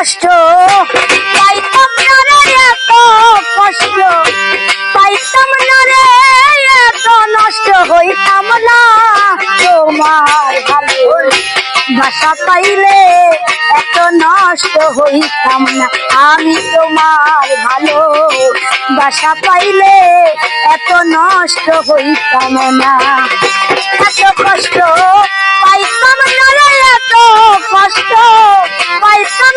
কষ্ট পাইতাম না রে এত কষ্ট। পাইতাম না রে এত নষ্ট হইতাম না। তোমার ভালো বাসা পাইলে এত নষ্ট হইতাম না। আমি তোমার ভালো বাসা পাইলে এত নষ্ট হইতাম না। এত কষ্ট পাইতাম না রে এত কষ্ট পাইতাম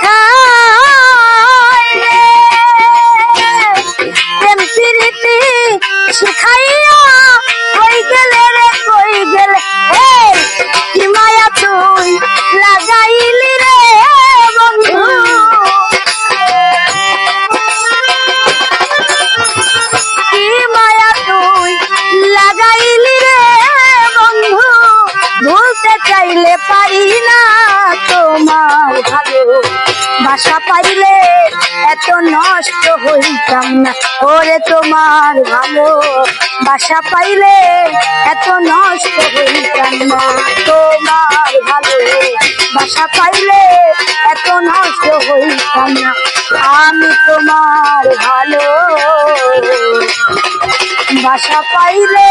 শিখাইলে প্রেম প্রীতি শিখাইয়া কই গেলে কি মায়া তুই বন্ধু কি মায়া তুই বন্ধু, ভুলতে চাইলে পারি না তোমার বাসা পাইলে এত নষ্ট হইতাম না। ওরে তোমার ভালো বাসা পাইলে এত নষ্ট হইতাম না। তোমার ভালো বাসা পাইলে এত নষ্ট হইতাম না। আমি তোমার ভালো বাসা পাইলে